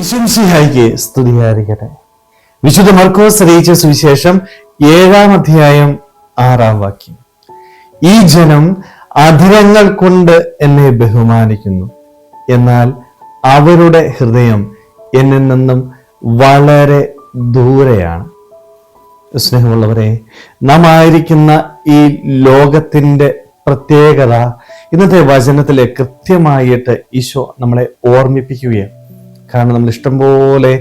വിശംസിഹായിക്ക് സ്തുതിയായിരിക്കട്ടെ. വിശുദ്ധ മർക്കോസ് അറിയിച്ച സുവിശേഷം ഏഴാം അധ്യായം ആറാം വാക്യം. ഈ ജനം അധരങ്ങൾ കൊണ്ട് എന്നെ ബഹുമാനിക്കുന്നു. എന്നാൽ അവരുടെ ഹൃദയം എന്നിൽ നിന്നും വളരെ ദൂരെയാണ്. സ്നേഹമുള്ളവരെ നാം ആയിരിക്കുന്ന ഈ ലോകത്തിന്റെ പ്രത്യേകത ഇന്നത്തെ വചനത്തിലെ കൃത്യമായിട്ട് ഈശോ നമ്മളെ ഓർമ്മിപ്പിക്കുകയാണ്. കാരണം നമ്മൾ ഇഷ്ടംപോലെ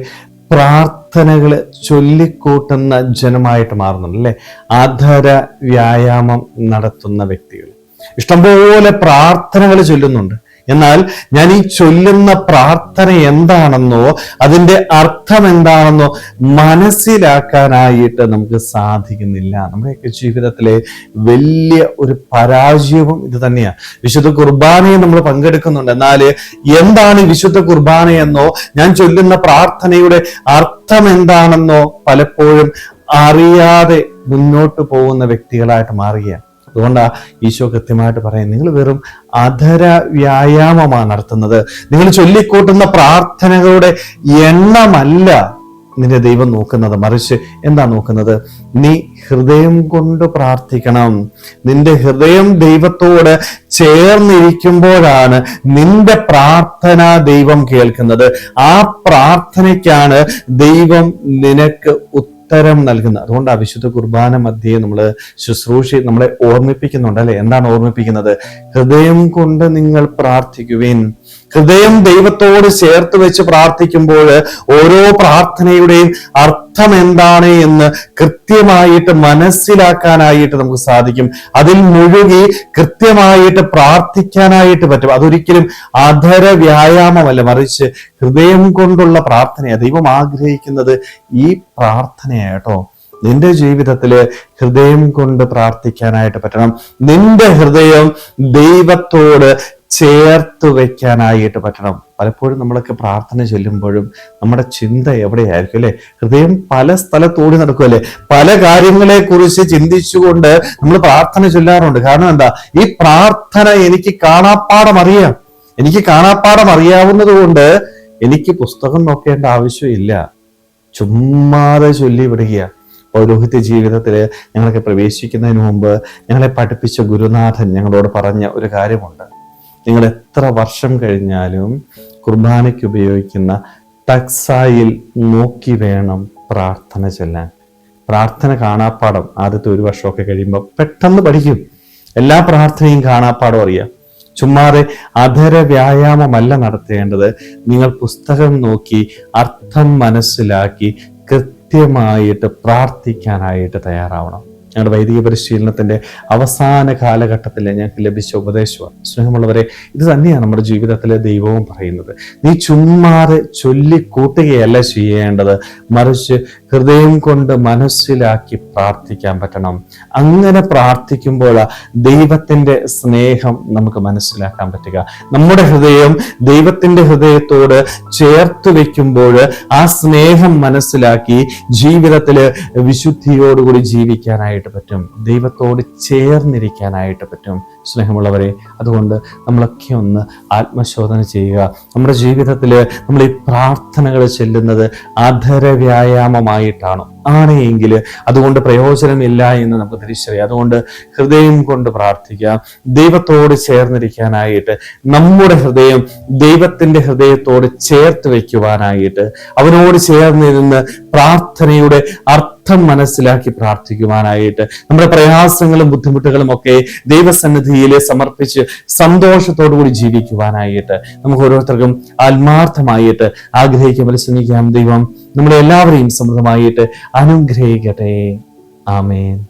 പ്രാർത്ഥനകൾ ചൊല്ലിക്കൂട്ടുന്ന ജനമായിട്ട് മാറുന്നുണ്ട് അല്ലെ? ആധാര വ്യായാമം നടത്തുന്ന വ്യക്തികൾ. ഇഷ്ടംപോലെ പ്രാർത്ഥനകൾ ചൊല്ലുന്നുണ്ട്. എന്നാൽ ഞാൻ ഈ ചൊല്ലുന്ന പ്രാർത്ഥന എന്താണെന്നോ അതിന്റെ അർത്ഥം എന്താണെന്നോ മനസ്സിലാക്കാനായിട്ട് നമുക്ക് സാധിക്കുന്നില്ല. നമ്മുടെയൊക്കെ ജീവിതത്തിലെ വലിയ ഒരു പരാജയവും ഇത് തന്നെയാണ് വിശുദ്ധ കുർബാനയെ നമ്മൾ പങ്കെടുക്കുന്നുണ്ട്. എന്നാൽ എന്താണ് വിശുദ്ധ വിശുദ്ധ കുർബാനയെന്നോ ഞാൻ ചൊല്ലുന്ന പ്രാർത്ഥനയുടെ അർത്ഥം എന്താണെന്നോ പലപ്പോഴും അറിയാതെ മുന്നോട്ട് പോകുന്ന വ്യക്തികളായിട്ട് മാറുകയാണ്. അതുകൊണ്ടാ ഈശോ കൃത്യമായിട്ട് പറയും നിങ്ങൾ വെറും അധര വ്യായാമമാണ് നടത്തുന്നത്. നിങ്ങൾ ചൊല്ലിക്കൂട്ടുന്ന പ്രാർത്ഥനകളുടെ എണ്ണമല്ല നിന്റെ ദൈവം നോക്കുന്നത്. മറിച്ച് എന്താ നോക്കുന്നത്? നീ ഹൃദയം കൊണ്ട് പ്രാർത്ഥിക്കണം. നിന്റെ ഹൃദയം ദൈവത്തോട് ചേർന്നിരിക്കുമ്പോഴാണ് നിന്റെ പ്രാർത്ഥന ദൈവം കേൾക്കുന്നത്. ആ പ്രാർത്ഥനയ്ക്കാണ് ദൈവം നിനക്ക് ഉത്തരം നൽകുന്നത്. അതുകൊണ്ട് വിശുദ്ധ കുർബാന മധ്യേ നമ്മൾ ശുശ്രൂഷ നമ്മളെ ഓർമ്മിപ്പിക്കുന്നുണ്ട് അല്ലെ? എന്താണ് ഓർമ്മിപ്പിക്കുന്നത്? ഹൃദയം കൊണ്ട് നിങ്ങൾ പ്രാർത്ഥിക്കുവിൻ. ഹൃദയം ദൈവത്തോട് ചേർത്ത് വെച്ച് പ്രാർത്ഥിക്കുമ്പോൾ ഓരോ പ്രാർത്ഥനയുടെയും അർത്ഥം എന്താണ് എന്ന് കൃത്യമായിട്ട് മനസ്സിലാക്കാനായിട്ട് നമുക്ക് സാധിക്കും. അതിൽ മുഴുകി കൃത്യമായിട്ട് പ്രാർത്ഥിക്കാനായിട്ട് പറ്റും. അതൊരിക്കലും അധര വ്യായാമമല്ല മറിച്ച് ഹൃദയം കൊണ്ടുള്ള പ്രാർത്ഥനയാണ് ദൈവം ആഗ്രഹിക്കുന്നത് ഈ പ്രാർത്ഥനയാട്ടോ. നിന്റെ ജീവിതത്തിൽ ഹൃദയം കൊണ്ട് പ്രാർത്ഥിക്കാനായിട്ട് പറ്റണം. നിന്റെ ഹൃദയം ദൈവത്തോട് ചേർത്ത് വെക്കാനായിട്ട് പറ്റണം. പലപ്പോഴും നമ്മളൊക്കെ പ്രാർത്ഥന ചൊല്ലുമ്പോഴും നമ്മുടെ ചിന്ത എവിടെയായിരിക്കും അല്ലെ? ഹൃദയം പല സ്ഥലത്തോടി നടക്കുമല്ലേ പല കാര്യങ്ങളെ കുറിച്ച് ചിന്തിച്ചുകൊണ്ട് നമ്മൾ പ്രാർത്ഥന ചൊല്ലാറുണ്ട്. കാരണം എന്താ? ഈ പ്രാർത്ഥന എനിക്ക് കാണാപ്പാടം അറിയാം. എനിക്ക് കാണാപ്പാടം അറിയാവുന്നത് കൊണ്ട് എനിക്ക് പുസ്തകം നോക്കേണ്ട ആവശ്യമില്ല. ചുമ്മാതെ ചൊല്ലി വിടുക പൗരോഹിത്യ ജീവിതത്തിൽ ഞങ്ങളൊക്കെ പ്രവേശിക്കുന്നതിന് മുമ്പ് ഞങ്ങളെ പഠിപ്പിച്ച ഗുരുനാഥൻ ഞങ്ങളോട് പറഞ്ഞ ഒരു കാര്യമുണ്ട്. നിങ്ങൾ എത്ര വർഷം കഴിഞ്ഞാലും കുർബാനയ്ക്ക് ഉപയോഗിക്കുന്ന ടക്സായിൽ നോക്കി വേണം പ്രാർത്ഥന ചെല്ലാൻ. പ്രാർത്ഥന കാണാപ്പാടം ആദ്യത്തെ ഒരു വർഷമൊക്കെ കഴിയുമ്പോൾ പെട്ടെന്ന് പഠിക്കും. എല്ലാ പ്രാർത്ഥനയും കാണാപ്പാടം അറിയാം. ചുമ്മാതെ അധര വ്യായാമമല്ല നടത്തേണ്ടത്. നിങ്ങൾ പുസ്തകം നോക്കി അർത്ഥം മനസ്സിലാക്കി കൃത്യമായിട്ട് പ്രാർത്ഥിക്കാനായിട്ട് തയ്യാറാവണം. ഞങ്ങളുടെ വൈദിക പരിശീലനത്തിന്റെ അവസാന കാലഘട്ടത്തിൽ ഞങ്ങൾക്ക് ലഭിച്ച ഉപദേശമാണ്. സ്നേഹമുള്ളവരെ ഇത് തന്നെയാണ് നമ്മുടെ ജീവിതത്തിലെ ദൈവവും പറയുന്നത്. നീ ചുമ്മാതെ ചൊല്ലിക്കൂട്ടുകയല്ല ചെയ്യേണ്ടത്. മറിച്ച് ഹൃദയം കൊണ്ട് മനസ്സിലാക്കി പ്രാർത്ഥിക്കാൻ പറ്റണം. അങ്ങനെ പ്രാർത്ഥിക്കുമ്പോൾ ദൈവത്തിന്റെ സ്നേഹം നമുക്ക് മനസ്സിലാക്കാൻ പറ്റുക. നമ്മുടെ ഹൃദയം ദൈവത്തിന്റെ ഹൃദയത്തോട് ചേർത്ത് വയ്ക്കുമ്പോൾ ആ സ്നേഹം മനസ്സിലാക്കി ജീവിതത്തിൽ വിശുദ്ധിയോടുകൂടി ജീവിക്കാനായിട്ട് പറ്റും. ദൈവത്തോട് ചേർന്നിരിക്കാനായിട്ട് പറ്റും സ്നേഹമുള്ളവരെ. അതുകൊണ്ട് നമ്മളൊക്കെ ഒന്ന് ആത്മശോധന ചെയ്യുക. നമ്മുടെ ജീവിതത്തിൽ നമ്മൾ ഈ പ്രാർത്ഥനകൾ ചെല്ലുന്നത് അധര വ്യായാമമായിട്ടാണോ ആണെങ്കിൽ അതുകൊണ്ട് പ്രയോജനമില്ല എന്ന് നമുക്ക് തിരിച്ചറിയാം. അതുകൊണ്ട് ഹൃദയം കൊണ്ട് പ്രാർത്ഥിക്കാം. ദൈവത്തോട് ചേർന്നിരിക്കാനായിട്ട് നമ്മുടെ ഹൃദയം ദൈവത്തിന്റെ ഹൃദയത്തോട് ചേർത്ത് വെക്കുവാനായിട്ട് അവനോട് ചേർന്നിരുന്ന് പ്രാർത്ഥനയുടെ അർത്ഥം മനസ്സിലാക്കി പ്രാർത്ഥിക്കുവാനായിട്ട് നമ്മുടെ പ്രയാസങ്ങളും ബുദ്ധിമുട്ടുകളും ഒക്കെ ദൈവസന്നിധിയിൽ സമർപ്പിച്ച് സന്തോഷത്തോടു കൂടി ജീവിക്കുവാനായിട്ട് നമുക്ക് ഓരോരുത്തർക്കും ആത്മാർത്ഥമായിട്ട് ആഗ്രഹിക്കാൻ പരിശ്രമിക്കാം ദൈവം നമ്മളെ എല്ലാവരെയും സമൃദ്ധമായിട്ട് അനുഗ്രഹിക്കട്ടെ. ആമേൻ.